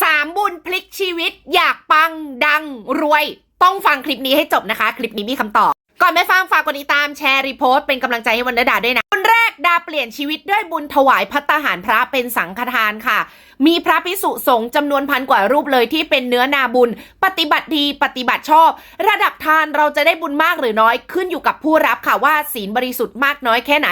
สามบุญพลิกชีวิต อยากปังดังรวย ต้องฟังคลิปนี้ให้จบนะคะ คลิปนี้มีคำตอบ ก่อนไม่ฟังฝากกดติดตามแชร์รีโพสต์เป็นกำลังใจให้วันเดอร์ดาด้วยนะ แรกดาเปลี่ยนชีวิตด้วยบุญถวายพัตหารพระเป็นสังฆทานค่ะ มีพระพิสุสงฆ์จำนวนพันกว่ารูปเลยที่เป็นเนื้อนาบุญ ปฏิบัติดีปฏิบัติชอบ ระดับทานเราจะได้บุญมากหรือน้อยขึ้นอยู่กับผู้รับค่ะว่าศีลบริสุทธิ์มากน้อยแค่ไหน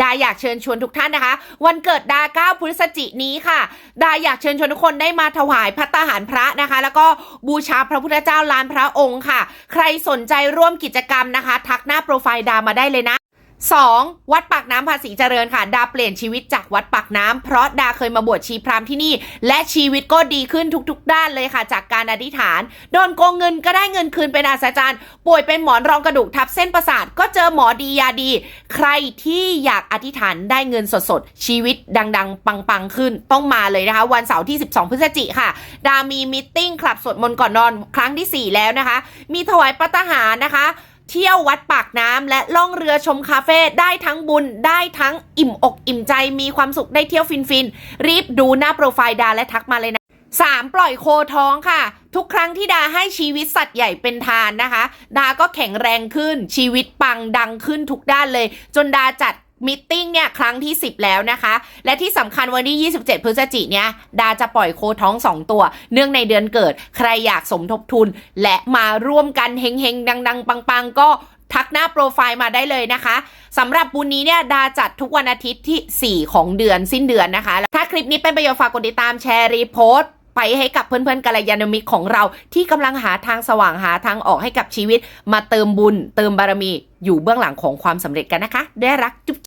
ดาอยากเชิญชวนทุกท่านนะคะ วันเกิดดา9พฤศจิกนี้ค่ะ ดาอยากเชิญชวนทุกคนได้มาถวายพัตหารพระนะคะ แล้วก็บูชาพระพุทธเจ้าลานพระองค์ค่ะ ใครสนใจร่วมกิจกรรมนะคะ ทักหน้าโปรไฟล์ดามาได้เลยนะ 2. วัดปากน้ำภาษีเจริญค่ะ ดาเปลี่ยนชีวิตจากวัดปากน้ำเพราะดาเคยมาบวชชีพราหมณ์ที่นี่ และชีวิตก็ดีขึ้นทุกๆ ด้านเลยค่ะ จากการอธิษฐาน โดนโกงเงินก็ได้เงินคืนเป็นอาสาจารย์ ป่วยเป็นหมอนรองกระดูกทับเส้นประสาท ก็เจอหมอดียาดี ใครที่อยากอธิษฐานได้เงินสดๆ ชีวิตดังๆ ปังๆ ขึ้นต้องมาเลยนะคะ วันเสาร์ที่ 12 พฤศจิกค่ะ ดามีมิทติ้งคลับสวดมนต์ก่อนนอนครั้งทีสี่4 แล้วนะคะ มีถวายปัตหารนะคะ เที่ยววัดปากน้ำและล่องเรือชมคาเฟ่ได้ทั้งบุญได้ทั้งอิ่มอกอิ่มใจมีความสุขได้เที่ยวฟินฟินๆรีบดูหน้าโปรไฟล์ดาและทักมาเลยนะ 3. ปล่อยโคท้องค่ะ ทุกครั้งที่ดาให้ชีวิตสัตว์ใหญ่เป็นทานนะคะ ดาก็แข็งแรงขึ้นชีวิตปังดังขึ้นทุกด้านเลย จนดาจัด มิทติ้งเนี่ยครั้งที่ 10 แล้วนะคะ และที่สำคัญวันที่ 27 พฤศจิกเนี่ยดาจะปล่อยโคท้อง 2 ตัว เนื่องในเดือนเกิด ใครอยากสมทบทุน และมาร่วมกันเฮงๆ ดัง ๆ ปัง ๆ ก็ทักหน้าโปรไฟล์มาได้เลยนะคะสำหรับบุญนี้เนี่ยดาจัดทุกวันอาทิตย์ที่ 4 ของเดือนสิ้นเดือนนะคะ ถ้าคลิปนี้เป็นประโยชน์ฝากกดติดตามแชร์รีโพสต์ไปให้กับเพื่อนๆกัลยาณมิตรของเรา ที่กำลังหาทางสว่างหาทางออกให้กับชีวิต มาเติมบุญ เติมบารมี อยู่เบื้องหลังของความสำเร็จกันนะคะ ได้รักจุ๊บ